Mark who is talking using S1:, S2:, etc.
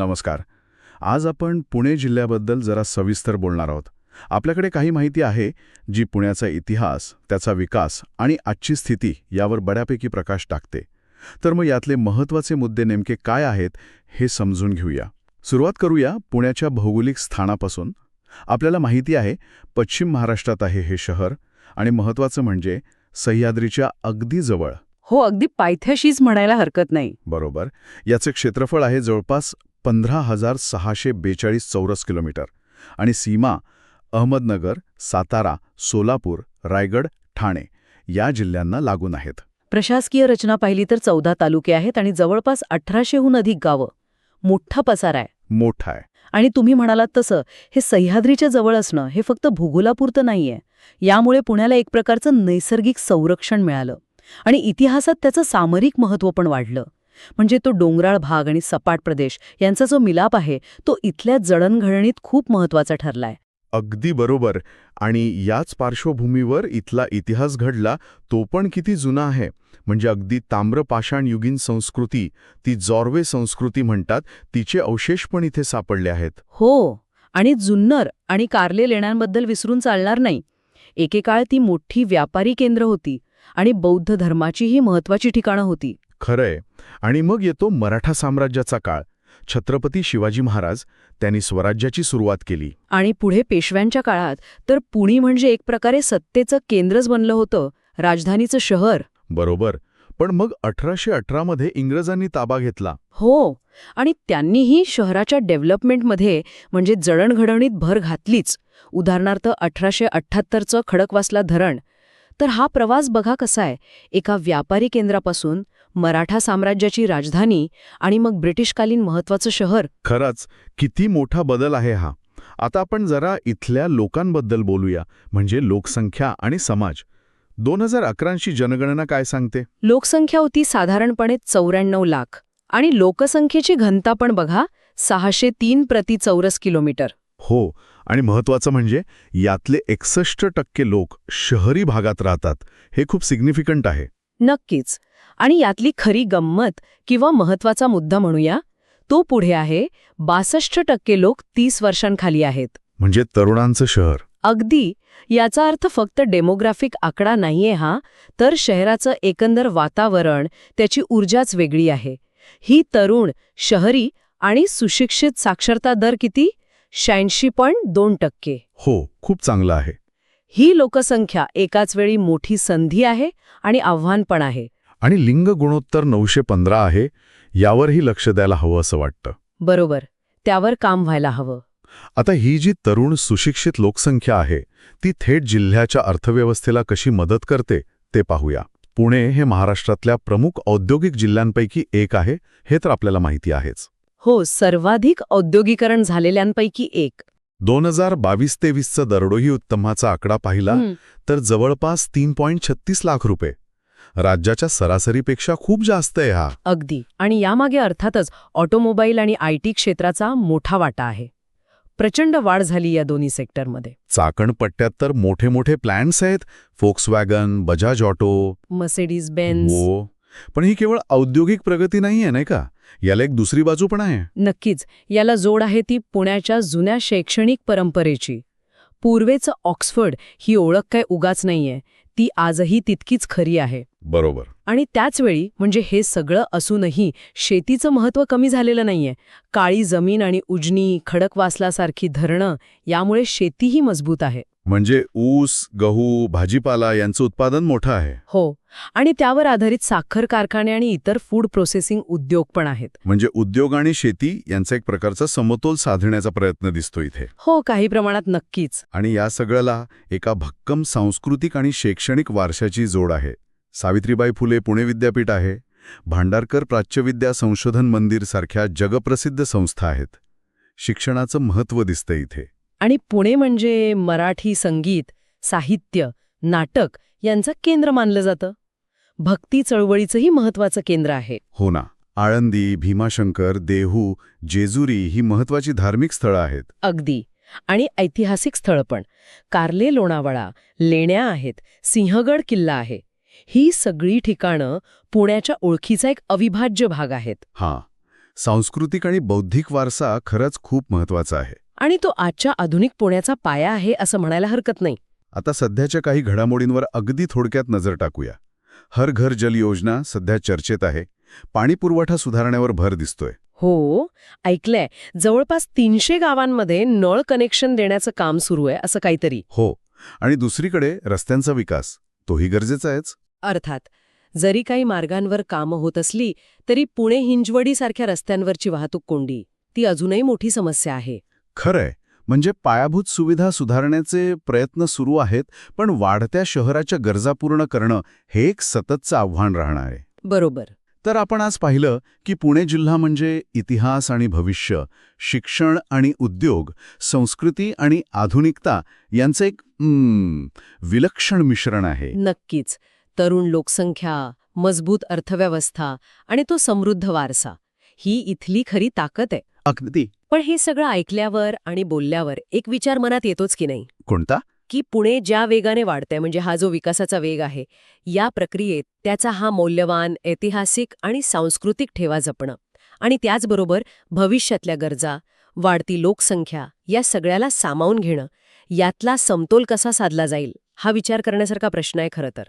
S1: नमस्कार. आज आपण पुणे जिल्ह्याबद्दल जरा सविस्तर बोलणार आहोत. आपल्याकडे काही माहिती आहे जी पुण्याचा इतिहास त्याचा विकास आणि आजची स्थिती यावर बऱ्यापैकी प्रकाश टाकते. तर मग यातले महत्त्वाचे मुद्दे नेमके काय आहेत हे समजून घेऊया. सुरुवात करूया पुण्याच्या भौगोलिक स्थानापासून. आपल्याला माहिती आहे पश्चिम महाराष्ट्रात आहे हे शहर आणि महत्त्वाचं म्हणजे सह्याद्रीच्या अगदी जवळ.
S2: हो अगदी पायथ्याशीच म्हणायला हरकत नाही.
S1: बरोबर. याचे क्षेत्रफळ आहे जवळपास पंधरा हजार सहाशे बेचाळीस चौरस किलोमीटर आणि सीमा अहमदनगर सातारा सोलापूर रायगड ठाणे या जिल्ह्यांना लागून आहेत.
S2: प्रशासकीय रचना पाहिली तर चौदा तालुके आहेत आणि जवळपास अठराशेहून अधिक गावं. मोठा पसार आहे.
S1: मोठा आहे.
S2: आणि तुम्ही म्हणालात तसं हे सह्याद्रीच्या जवळ असणं हे फक्त भूगोलापुरतं नाहीये. यामुळे पुण्याला एक प्रकारचं नैसर्गिक संरक्षण मिळालं. आणि इतिहासात त्याचं सामरिक महत्त्व पण वाढलं. म्हणजे तो डोंगराळ भाग आणि सपाट प्रदेश यांचा जो मिलाप आहे तो इथल्या जडणघडणीत खूप महत्त्वाचा ठरलाय.
S1: अगदी बरोबर. आणि याच पार्श्वभूमीवर इथला इतिहास घडला तो पण किती जुना आहे. म्हणजे अगदी ताम्रपाषाण युगीन संस्कृती ती जॉर्वे संस्कृती म्हणतात तिचे अवशेष पण इथे सापडले आहेत.
S2: हो आणि जुन्नर आणि कार्ले लेण्यांबद्दल विसरून चालणार नाही. एकेकाळ ती मोठी व्यापारी केंद्र होती आणि बौद्ध धर्माचीही महत्वाची ठिकाणं होती.
S1: खरंय. आणि मग येतो मराठा साम्राज्याचा काळ. छत्रपती शिवाजी महाराज त्यांनी स्वराज्याची सुरुवात केली.
S2: आणि पुढे पेशव्यांच्या काळात तर पुणे म्हणजे एक प्रकारे सत्तेचं केंद्रच बनलं होतं राजधानीचं शहर.
S1: बरोबर. पण मग अठराशे अठरामध्ये इंग्रजांनी ताबा घेतला.
S2: हो. आणि त्यांनीही शहराच्या डेव्हलपमेंटमध्ये म्हणजे जडणघडणीत भर घातलीच. उदाहरणार्थ अठराशे अठ्ठ्याहत्तरचं खडकवासला धरण. तर हा प्रवास बघा कसा आहे. एका व्यापारी केंद्रापासून मराठा साम्राज्याची राजधानी आणि मग ब्रिटिशकालीन महत्वाचं शहर.
S1: खरंच किती मोठा बदल आहे हा. आता आपण जरा इथल्या लोकांबद्दल बोलूया म्हणजे लोकसंख्या आणि समाज. दोन हजार अकरांची जनगणना काय सांगते?
S2: लोकसंख्या होती साधारणपणे चौऱ्याण्णव लाख आणि लोकसंख्येची घनता पण बघा सहाशे तीन प्रति चौरस किलोमीटर.
S1: हो आणि महत्वाचं म्हणजे यातले एकसष्ट टक्के लोक शहरी भागात राहतात. हे खूप सिग्निफिकंट आहे.
S2: नक्कीच. आणि यातली खरी गंमत किंवा महत्त्वाचा मुद्दा म्हणूया तो पुढे आहे बासष्ट टक्के लोक तीस वर्षांखाली आहेत.
S1: म्हणजे तरुणांचं शहर.
S2: अगदी. याचा अर्थ फक्त डेमोग्राफिक आकडा नाहीये हा तर शहराचं एकंदर वातावरण त्याची ऊर्जाच वेगळी आहे. ही तरुण शहरी आणि सुशिक्षित साक्षरता दर किती? शहाऐंशी पॉईंट दोन टक्के.
S1: हो खूप चांगलं आहे.
S2: ही लोकसंख्या एकाच वेळी मोठी संधी आहे आणि आव्हान पण आहे.
S1: आणि लिंग गुणोत्तर नऊशे पंधरा आहे यावरही लक्ष द्यायला हवं असं वाटतं.
S2: बरोबर. त्यावर काम व्हायला हवं.
S1: आता ही जी तरुण सुशिक्षित लोकसंख्या आहे ती थेट जिल्ह्याच्या अर्थव्यवस्थेला कशी मदत करते ते पाहूया. पुणे हे महाराष्ट्रातल्या प्रमुख औद्योगिक जिल्ह्यांपैकी एक आहे हे तर आपल्याला माहिती आहेच.
S2: हो सर्वाधिक औद्योगिकरण झालेल्यांपैकी एक.
S1: दोन हजार बावीस तेवीसचा दरडोही उत्तमाचा आकडा पाहिला तर जवळपास तीन पॉईंट छत्तीस लाख रुपये. राज्याच्या सरासरीपेक्षा खूप जास्त आहे हा.
S2: अगदी. आणि यामागे अर्थातच ऑटोमोबाईल आणि आय टी क्षेत्राचा मोठा वाटा आहे. प्रचंड वाढ झाली या दोन्ही सेक्टरमध्ये.
S1: चाकणपट्ट्यात तर मोठे मोठे प्लॅन्स आहेत. Volkswagen Bajaj auto
S2: Mercedes Benz
S1: हो पण ही केवळ औद्योगिक प्रगती नाहीये नाही का? याला एक दुसरी बाजू पण आहे.
S2: नक्कीच याला जोड आहे ती पुण्याच्या जुन्या शैक्षणिक परंपरेची. पूर्वेचं ऑक्सफर्ड ही ओळख काय उगाच नाहीये ती आजही तितकीच खरी आहे.
S1: बरोबर.
S2: आणि त्याचवेळी म्हणजे हे सगळं असूनही शेतीचं महत्त्व कमी झालेलं नाहीये. काळी जमीन आणि उजनी खडकवासलासारखी धरणं यामुळे शेतीही मजबूत आहे.
S1: म्हणजे ऊस गहू भाजीपाला यांचं उत्पादन मोठं आहे.
S2: हो. आणि त्यावर आधारित साखर कारखाने आणि इतर फूड प्रोसेसिंग उद्योग पण आहेत.
S1: म्हणजे उद्योग आणि शेती यांचा एक प्रकारचा समतोल साधण्याचा प्रयत्न दिसतो इथे.
S2: हो काही प्रमाणात नक्कीच.
S1: आणि या सगळ्याला एका भक्कम सांस्कृतिक आणि शैक्षणिक वारशाची जोड आहे. सावित्रीबाई फुले पुणे विद्यापीठ आहे. भांडारकर प्राच्यविद्या संशोधन मंदिर सारख्या जगप्रसिद्ध संस्था आहेत. शिक्षणाचं महत्त्व दिसतं इथे.
S2: आणि पुणे म्हणजे मराठी संगीत साहित्य नाटक यांचं केंद्र मानलं जातं. भक्ती चळवळीचंही महत्वाचं केंद्र आहे.
S1: हो ना. आळंदी भीमाशंकर देहू जेजुरी ही महत्वाची धार्मिक स्थळं आहेत.
S2: अगदी. आणि ऐतिहासिक स्थळं पण. कार्ले लोणावळा लेण्या आहेत सिंहगड किल्ला आहे. ही सगळी ठिकाणं पुण्याच्या ओळखीचा एक अविभाज्य भाग आहेत.
S1: हां. सांस्कृतिक आणि बौद्धिक वारसा खरंच खूप महत्त्वाचा आहे.
S2: आणि तो आजच्या आधुनिक पुण्याचा पाया आहे असं म्हणायला हरकत नाही.
S1: आता सध्याच्या काही घडामोडींवर अगदी थोडक्यात नजर टाकूया. हर घर जल योजना सध्या चर्चेत आहे. पाणी पुरवठा सुधारण्यावर भर दिसतोय.
S2: हो ऐकलंय. जवळपास तीनशे गावांमध्ये नळ कनेक्शन देण्याचं काम सुरू आहे असं काहीतरी.
S1: हो आणि दुसरीकडे रस्त्यांचा विकास. तोही गरजेचा आहेच.
S2: अर्थात जरी काही मार्गांवर कामं होत असली तरी पुणे हिंजवडीसारख्या रस्त्यांवरची वाहतूक कोंडी ती अजूनही मोठी समस्या आहे.
S1: खरंय. म्हणजे पायाभूत सुविधा सुधारण्याचे प्रयत्न सुरू आहेत पण वाढत्या शहराच्या गरजा पूर्ण करणं हे एक सततचं आव्हान राहणार आहे.
S2: बरोबर.
S1: तर आपण आज पाहिलं की पुणे जिल्हा म्हणजे इतिहास आणि भविष्य शिक्षण आणि उद्योग संस्कृती आणि आधुनिकता यांचं एक विलक्षण मिश्रण आहे.
S2: नक्कीच. तरुण लोकसंख्या मजबूत अर्थव्यवस्था आणि तो समृद्ध वारसा. ही इथली खरी ताकद आहे.
S1: अगदी.
S2: पण हे सगळं ऐकल्यावर आणि बोलल्यावर एक विचार मनात येतोच की नाही?
S1: कोणता?
S2: की पुणे ज्या वेगाने वाढतंय म्हणजे हा जो विकासाचा वेग आहे या प्रक्रियेत त्याचा हा मौल्यवान ऐतिहासिक आणि सांस्कृतिक ठेवा जपणं. आणि त्याचबरोबर भविष्यातल्या गरजा वाढती लोकसंख्या या सगळ्याला सामावून घेणं यातला समतोल कसा साधला जाईल हा विचार करण्यासारखा प्रश्न आहे खरं तर.